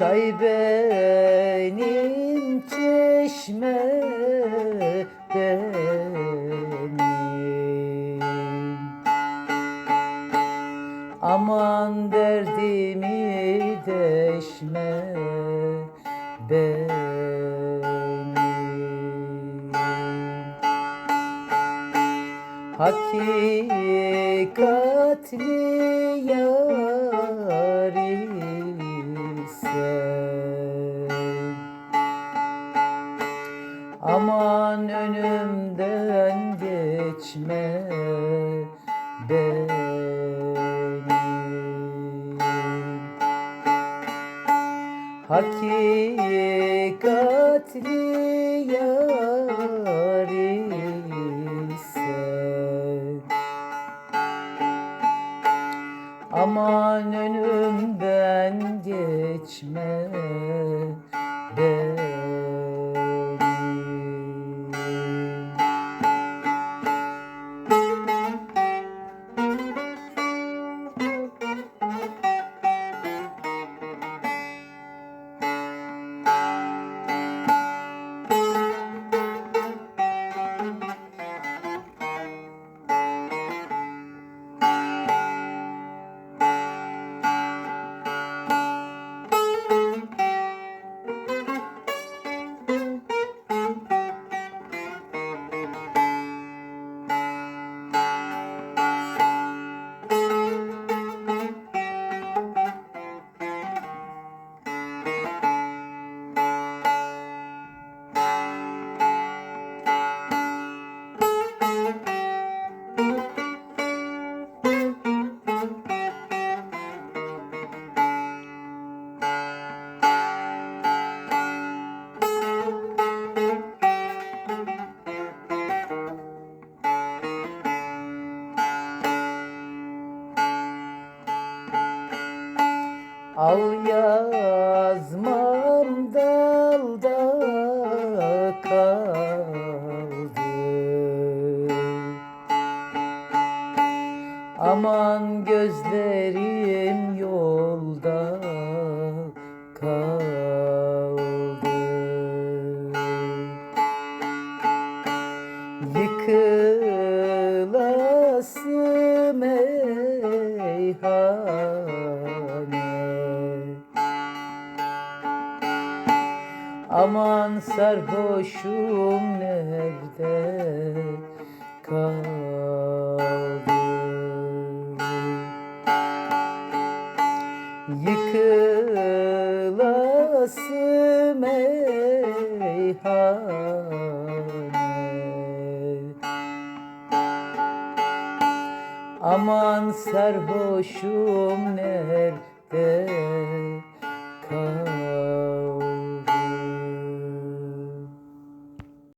Çay benim çeşme benim. Aman derdimi deşme benim. Hakikatli yar Aman önümden geçme benim. Hakikatli yar isen Aman önümden geçme Al yazmam dalda kaldı. Aman gözlerim yolda kaldı Aman sarhoşum nerede kaldı? Yıkılası meyhane. Aman sarhoşum nerede kaldı